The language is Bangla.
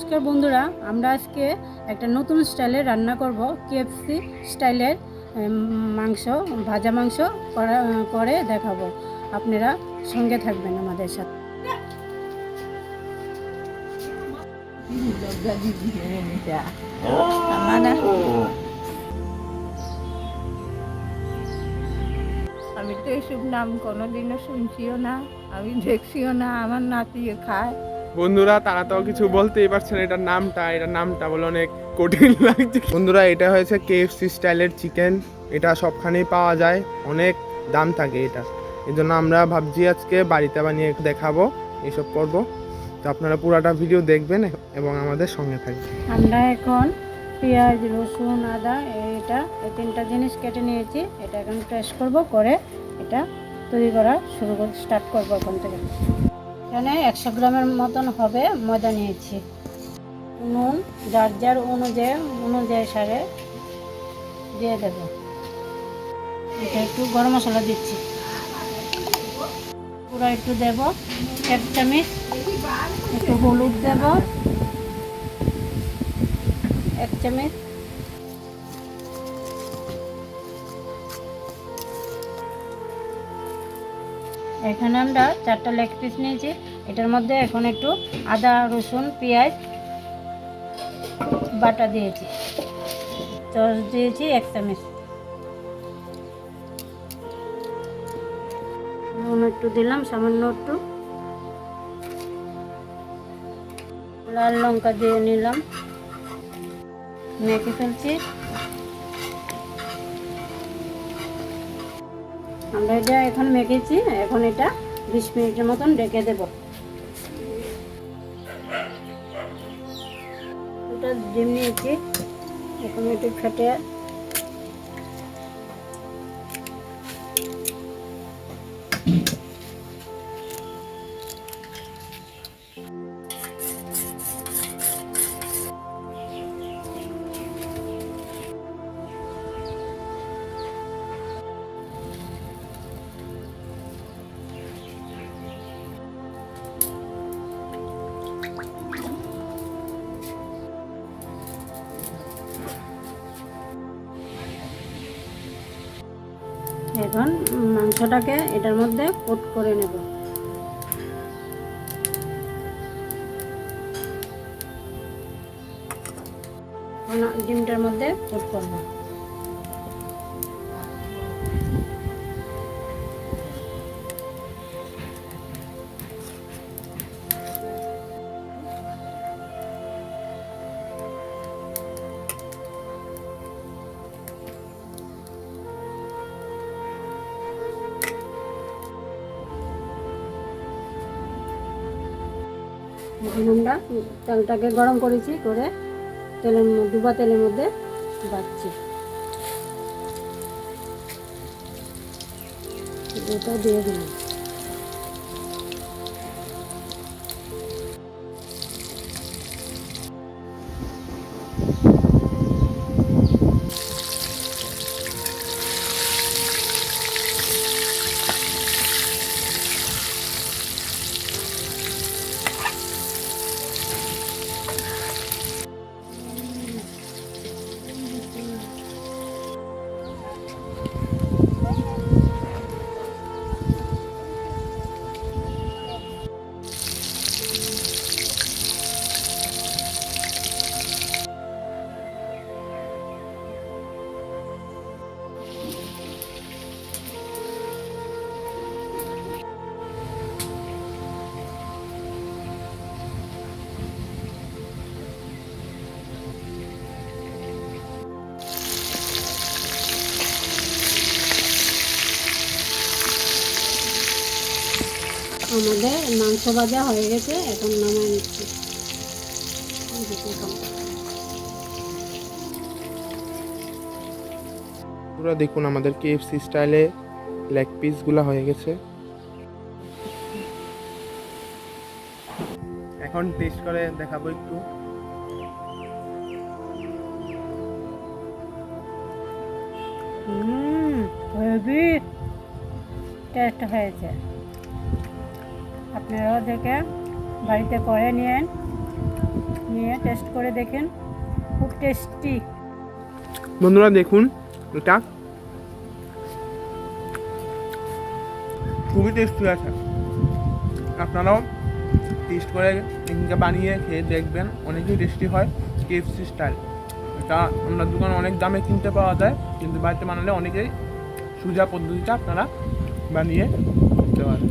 নমস্কার বন্ধুরা আমরা আজকে একটা নতুন স্টাইলে রান্না করব কেএফসি স্টাইলের মাংস ভাজা মাংস করা করে দেখাবো। আপনারা সঙ্গে থাকবেন আমাদের সাথে। আমি তো এইসব নাম কোনোদিনও শুনছিও না আমি দেখছিও না আমার নাতিয়ে খায়। বন্ধুরা, তারা তো কিছু বলতেই পারছে না এটার নামটা। এটার নামটা বলে অনেক কঠিন লাগছে। বন্ধুরা, এটা হয়েছে কেএফসি স্টাইলের চিকেন এটা সবখানেই পাওয়া যায়। অনেক দাম থাকে এটা। এই জন্য আমরা ভাবছি আজকে বাড়িতে বানিয়ে দেখাবো এইসব করব। তো আপনারা পুরাটা ভিডিও দেখবেন এবং আমাদের সঙ্গে থাকবেন। আমরা এখন পেঁয়াজ, রসুন, আদা, এটা এই তিনটা জিনিস কেটে নিয়েছি। এটা এখন পেস্ট করব, করে এটা তৈরি করা শুরু করে স্টার্ট করব এখন থেকে। এখানে একশো গ্রামের মতন হবে ময়দা নিয়েছি। নুন, যার যার অনুযায়ী অনুযায়ী সারে দিয়ে দেব। এটা একটু গরম মশলা দিচ্ছি। পুরো একটু দেব। এক চামচ একটু হলুদ দেব। এক চামচ এখানে আমরা চারটা লেগ পিস নিয়েছি। এটার মধ্যে এখন একটু আদা, রসুন, পেঁয়াজ, বাটা দিয়েছি। চস দিয়েছি, এক চামচ। নুন একটু দিলাম, সামান্য একটু। লাল লঙ্কা দিয়ে নিলাম। মেখে ফেলছি। আমরা এটা এখন মেখেছি, এখন এটা বিশ মিনিটের মতন রেখে দেব। এটা ডিম নিয়েছি এখন একটু ফেটে এখন মাংসটাকে এটার মধ্যে কোট করে নেব। ডিমটার মধ্যে কোট করব। এখন আমরা তেলটাকে গরম করেছি করে তেলের ডুবা তেলের মধ্যে বাচ্ছি এটা দিয়ে দিলাম। আমাদের মাংস ভাজা হয়ে গেছে এখন নামাই নিচ্ছি। পুরো দেখুন আমাদের কেএফসি স্টাইলে লেগ পিসগুলো হয়ে গেছে। এখন টেস্ট করে দেখাবো একটু। হুম হেভি। টেস্ট হয়েছে। আপনারাও দেখে বাড়িতে করে নিয়েন, নিয়ে টেস্ট করে দেখেন। খুব টেস্টি বন্ধুরা, দেখুন এটা। খুবই টেস্টি আছে। আপনারাও টেস্ট করে এখানকে বানিয়ে খেয়ে দেখবেন, অনেকই টেস্টি হয় কেএফসি স্টাইল এটা আমরা দোকানে অনেক দামে কিনতে পাওয়া যায়, কিন্তু বাড়িতে বানালে অনেকেই সোজা পদ্ধতিটা আপনারা বানিয়ে খেতে পারেন।